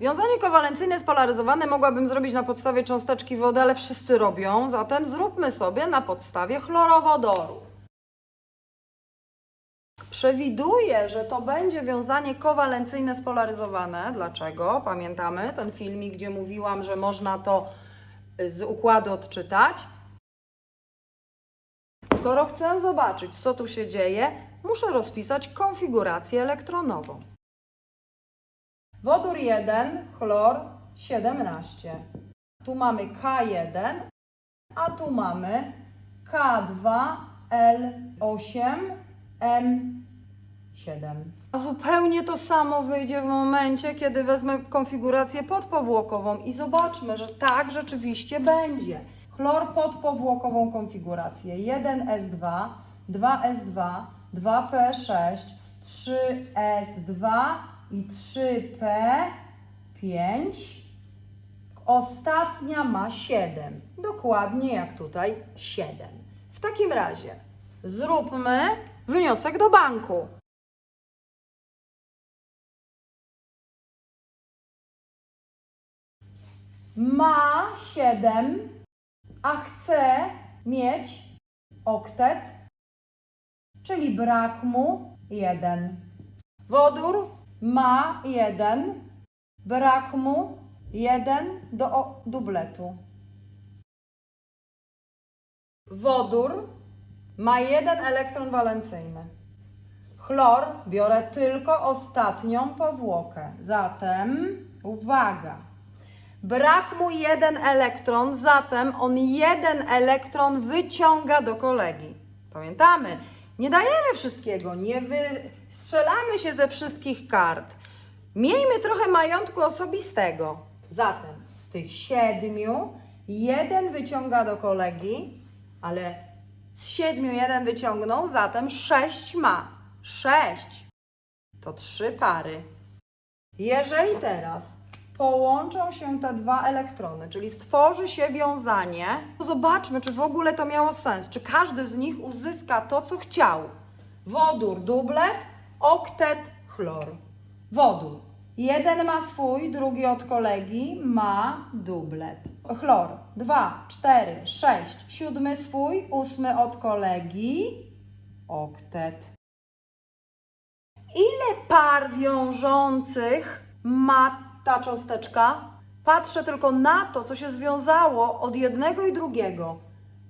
Wiązanie kowalencyjne spolaryzowane mogłabym zrobić na podstawie cząsteczki wody, ale wszyscy robią, zatem zróbmy sobie na podstawie chlorowodoru. Przewiduję, że to będzie wiązanie kowalencyjne spolaryzowane. Dlaczego? Pamiętamy ten filmik, gdzie mówiłam, że można to z układu odczytać. Skoro chcę zobaczyć, co tu się dzieje, muszę rozpisać konfigurację elektronową. Wodór 1, chlor 17. Tu mamy K1, a tu mamy K2L8M7. A zupełnie to samo wyjdzie w momencie, kiedy wezmę konfigurację podpowłokową i zobaczmy, że tak rzeczywiście będzie. Chlor podpowłokową konfigurację 1S2, 2S2, 2P6, 3S2 i 3P5. Ostatnia ma 7. Dokładnie jak tutaj 7. W takim razie zróbmy wniosek do banku. Ma 7, a chce mieć oktet, czyli brak mu 1. Wodór ma 1, brak mu 1 do dubletu. Wodór ma jeden elektron walencyjny. Chlor biorę tylko ostatnią powłokę. Zatem uwaga. Brak mu jeden elektron, zatem on jeden elektron wyciąga do kolegi. Pamiętamy, nie dajemy wszystkiego, nie wystrzelamy się ze wszystkich kart. Miejmy trochę majątku osobistego. Zatem z tych siedmiu jeden wyciąga do kolegi, ale z siedmiu jeden wyciągnął, zatem sześć ma. Sześć to trzy pary. Jeżeli teraz połączą się te dwa elektrony, czyli stworzy się wiązanie, zobaczmy, czy w ogóle to miało sens, czy każdy z nich uzyska to, co chciał. Wodór dublet, oktet chlor. Wodór. Jeden ma swój, drugi od kolegi ma dublet. Chlor. Dwa, cztery, sześć, siódmy swój, ósmy od kolegi, oktet. Ile par wiążących ma ta cząsteczka? Patrzę tylko na to, co się związało od jednego i drugiego.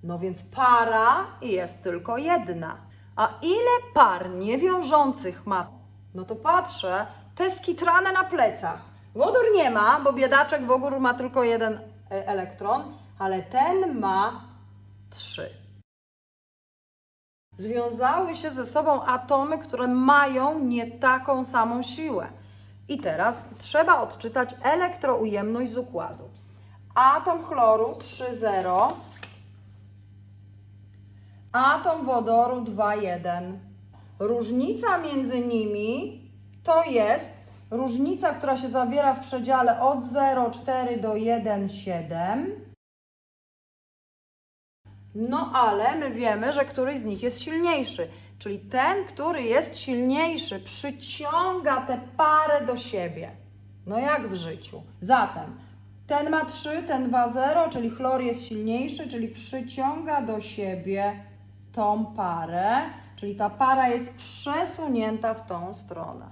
No więc para jest tylko jedna. A ile par niewiążących ma? No to patrzę, te skitrane na plecach. Wodór nie ma, bo biedaczek wodór ma tylko jeden e, elektron, ale ten ma trzy związały się ze sobą atomy, które mają nie taką samą siłę. I teraz trzeba odczytać elektroujemność z układu. Atom chloru 3,0, atom wodoru 2,1. Różnica między nimi to jest różnica, która się zawiera w przedziale od 0,4 do 1,7. No ale my wiemy, że któryś z nich jest silniejszy. Czyli ten, który jest silniejszy, przyciąga tę parę do siebie. No jak w życiu. Zatem ten ma 3, ten 2, 0, czyli chlor jest silniejszy, czyli przyciąga do siebie tą parę, czyli ta para jest przesunięta w tą stronę.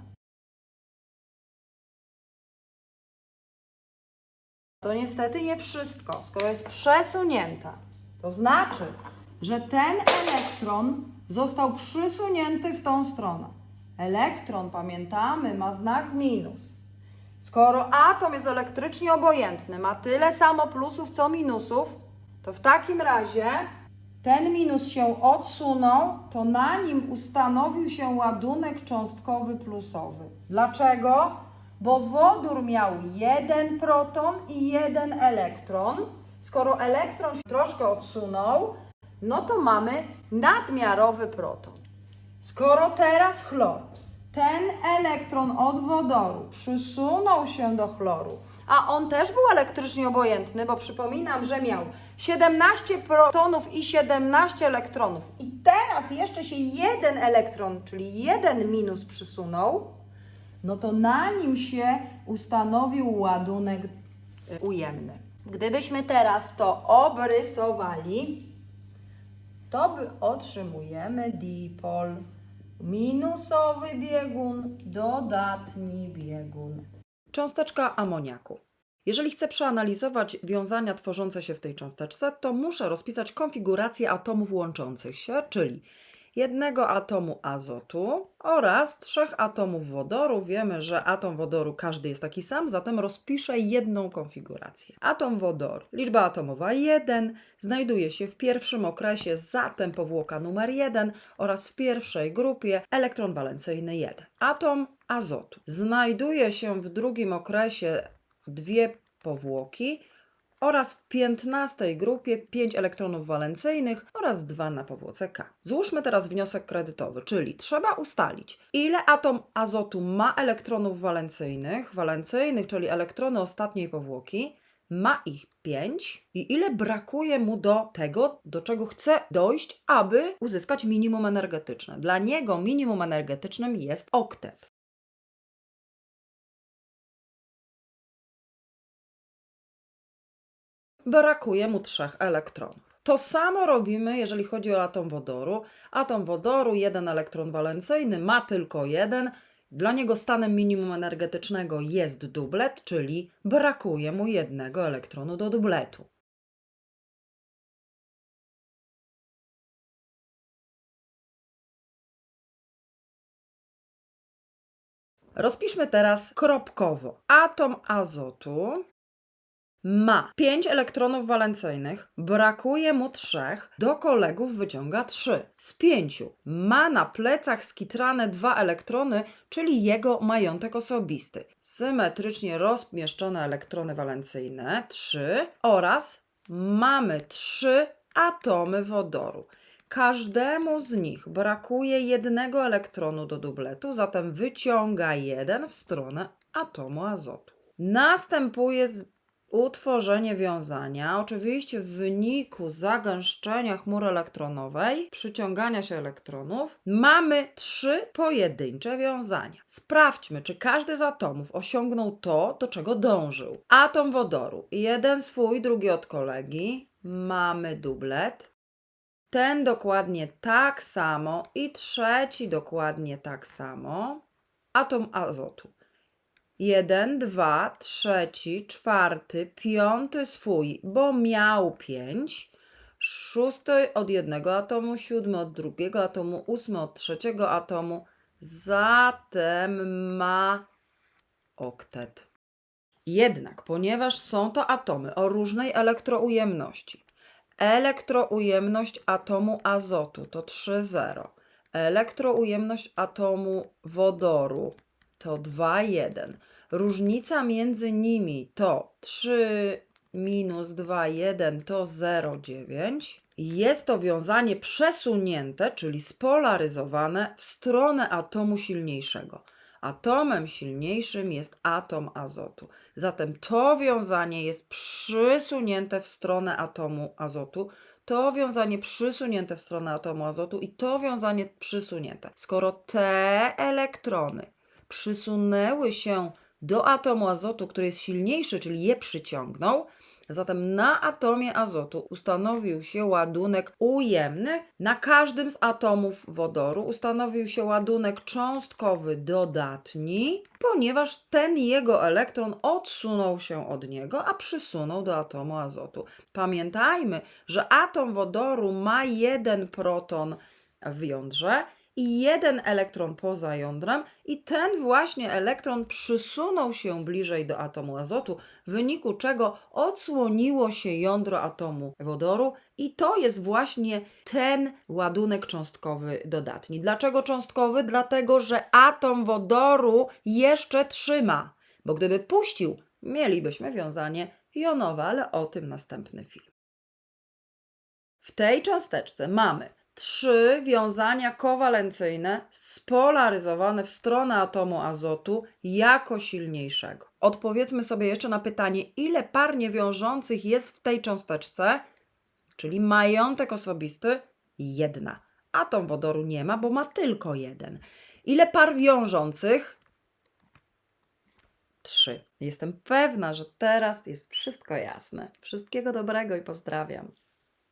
To niestety nie wszystko, skoro jest przesunięta. To znaczy, że ten elektron został przysunięty w tą stronę. Elektron, pamiętamy, ma znak minus. Skoro atom jest elektrycznie obojętny, ma tyle samo plusów co minusów, to w takim razie ten minus się odsunął, to na nim ustanowił się ładunek cząstkowy plusowy. Dlaczego? Bo wodór miał jeden proton i jeden elektron. Skoro elektron się troszkę odsunął, no to mamy nadmiarowy proton. Skoro teraz chlor, ten elektron od wodoru przysunął się do chloru, a on też był elektrycznie obojętny, bo przypominam, że miał 17 protonów i 17 elektronów. I teraz jeszcze się jeden elektron, czyli jeden minus przysunął, no to na nim się ustanowił ładunek ujemny. Gdybyśmy teraz to obrysowali, to otrzymujemy dipol. Minusowy biegun, dodatni biegun. Cząsteczka amoniaku. Jeżeli chcę przeanalizować wiązania tworzące się w tej cząsteczce, to muszę rozpisać konfigurację atomów łączących się, czyli jednego atomu azotu oraz trzech atomów wodoru. Wiemy, że atom wodoru każdy jest taki sam, zatem rozpiszę jedną konfigurację. Atom wodoru, liczba atomowa 1, znajduje się w pierwszym okresie, zatem powłoka numer 1 oraz w pierwszej grupie elektron walencyjny 1. Atom azotu znajduje się w drugim okresie dwie powłoki oraz w 15 grupie 5 elektronów walencyjnych oraz 2 na powłoce K. Złóżmy teraz wniosek kredytowy, czyli trzeba ustalić, ile atom azotu ma elektronów walencyjnych, walencyjnych, czyli elektrony ostatniej powłoki, ma ich 5 i ile brakuje mu do tego, do czego chce dojść, aby uzyskać minimum energetyczne. Dla niego minimum energetycznym jest oktet. Brakuje mu trzech elektronów. To samo robimy, jeżeli chodzi o atom wodoru. Atom wodoru, jeden elektron walencyjny, ma tylko jeden. Dla niego stanem minimum energetycznego jest dublet, czyli brakuje mu jednego elektronu do dubletu. Rozpiszmy teraz kropkowo. Atom azotu ma 5 elektronów walencyjnych, brakuje mu 3, do kolegów wyciąga 3 z 5. Ma na plecach skitrane 2 elektrony, czyli jego majątek osobisty. Symetrycznie rozmieszczone elektrony walencyjne 3 oraz mamy 3 atomy wodoru. Każdemu z nich brakuje jednego elektronu do dubletu, zatem wyciąga jeden w stronę atomu azotu. Następuje utworzenie wiązania, oczywiście w wyniku zagęszczenia chmury elektronowej, przyciągania się elektronów, mamy trzy pojedyncze wiązania. Sprawdźmy, czy każdy z atomów osiągnął to, do czego dążył. Atom wodoru, jeden swój, drugi od kolegi, mamy dublet. Ten dokładnie tak samo i trzeci dokładnie tak samo. Atom azotu. Jeden, dwa, trzeci, czwarty, piąty swój, bo miał pięć. Szósty od jednego atomu, siódmy od drugiego atomu, ósmy od trzeciego atomu. Zatem ma oktet. Jednak, ponieważ są to atomy o różnej elektroujemności, elektroujemność atomu azotu to 3,0, elektroujemność atomu wodoru to 2,1. Różnica między nimi to 3 minus 2,1 to 0,9. Jest to wiązanie przesunięte, czyli spolaryzowane w stronę atomu silniejszego. Atomem silniejszym jest atom azotu. Zatem to wiązanie jest przysunięte w stronę atomu azotu, to wiązanie przysunięte w stronę atomu azotu i to wiązanie przysunięte. Skoro te elektrony przysunęły się do atomu azotu, który jest silniejszy, czyli je przyciągnął, zatem na atomie azotu ustanowił się ładunek ujemny, na każdym z atomów wodoru ustanowił się ładunek cząstkowy dodatni, ponieważ ten jego elektron odsunął się od niego, a przysunął do atomu azotu. Pamiętajmy, że atom wodoru ma jeden proton w jądrze i jeden elektron poza jądrem, i ten właśnie elektron przysunął się bliżej do atomu azotu, w wyniku czego odsłoniło się jądro atomu wodoru, i to jest właśnie ten ładunek cząstkowy dodatni. Dlaczego cząstkowy? Dlatego, że atom wodoru jeszcze trzyma, bo gdyby puścił, mielibyśmy wiązanie jonowe, ale o tym następny film. W tej cząsteczce mamy trzy wiązania kowalencyjne spolaryzowane w stronę atomu azotu jako silniejszego. Odpowiedzmy sobie jeszcze na pytanie, ile par niewiążących jest w tej cząsteczce, czyli majątek osobisty jedna. Atom wodoru nie ma, bo ma tylko jeden. Ile par wiążących? trzy. Jestem pewna, że teraz jest wszystko jasne. Wszystkiego dobrego i pozdrawiam.